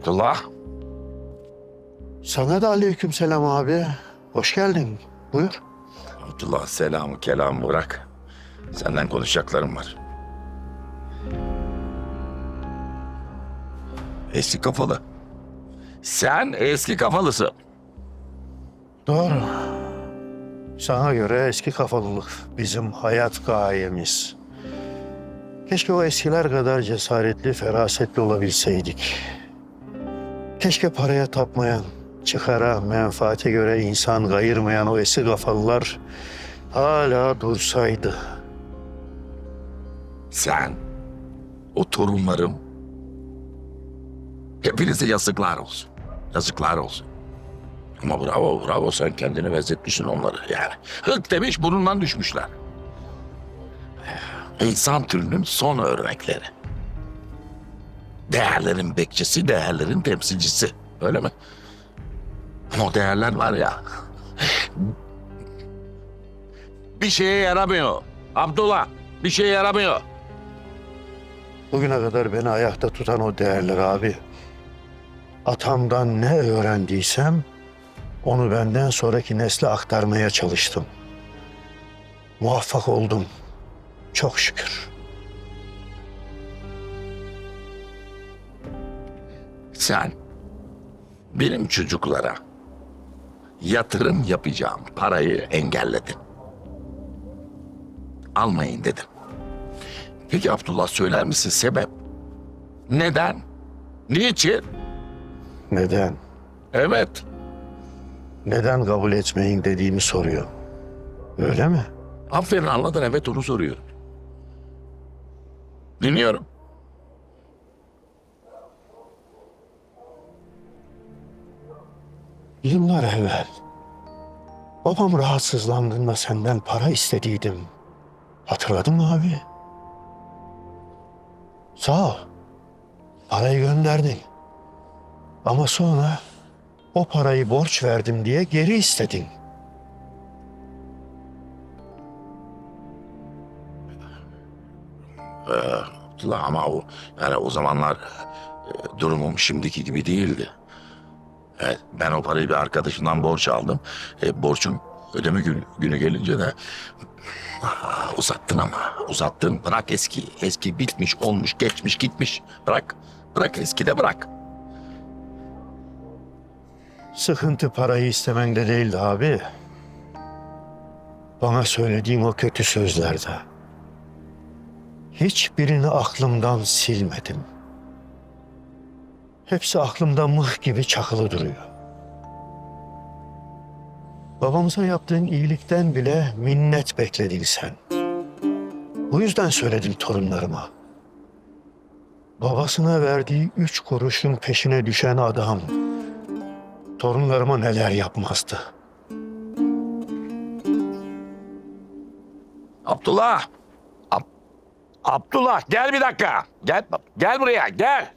Abdullah. Sana da aleykümselam abi. Hoş geldin. Buyur. Abdullah selamı kelamı bırak. Senden konuşacaklarım var. Eski kafalı. Sen eski kafalısın. Doğru. Sana göre eski kafalılık bizim hayat gayemiz. Keşke o eskiler kadar cesaretli, ferasetli olabilseydik. Keşke paraya tapmayan, çıkara, menfaate göre insan kayırmayan o eski kafalılar hala dursaydı. Sen, o torunlarım, hepinize yazıklar olsun. Yazıklar olsun. Ama bravo, bravo sen kendini benzetmişsin onları yani. Hık demiş burnundan düşmüşler. İnsan türünün son örnekleri. Değerlerin bekçisi, değerlerin temsilcisi. Öyle mi? Ama o değerler var ya. Bir şeye yaramıyor. Abdullah, bir şeye yaramıyor. Bugüne kadar beni ayakta tutan o değerler abi. Atamdan ne öğrendiysem onu benden sonraki nesle aktarmaya çalıştım. Muvaffak oldum. Çok şükür. Sen benim çocuklara yatırım yapacağım parayı engelledin. Almayın dedim. Peki Abdullah söyler misin sebep? Neden? Niçin? Neden? Evet. Neden kabul etmeyin dediğimi soruyor. Öyle mi? Aferin anladın evet onu soruyorum. Dinliyorum. Yıllar evvel babam rahatsızlandığında senden para istediydim. Hatırladın mı abi? Sağ ol. Parayı gönderdin. Ama sonra o parayı borç verdim diye geri istedin. Abdullah ama o yani o zamanlar e, durumum şimdiki gibi değildi. Evet, ben o parayı bir arkadaşımdan borç aldım. E, borcun ödeme günü, günü gelince de Ah, uzattın ama uzattın. Bırak eski. Eski bitmiş, olmuş, geçmiş, gitmiş. Bırak. Bırak eski de bırak. Sıkıntı parayı istemende değildi abi. Bana söylediğin o kötü sözlerde. Hiçbirini aklımdan silmedim. Hepsi aklımda mıh gibi çakılı duruyor. Babamıza yaptığın iyilikten bile minnet bekledin sen. Bu yüzden söyledim torunlarıma. Babasına verdiği üç kuruşun peşine düşen adam torunlarıma neler yapmazdı. Abdullah. Ab- Abdullah gel bir dakika. Gel gel buraya gel.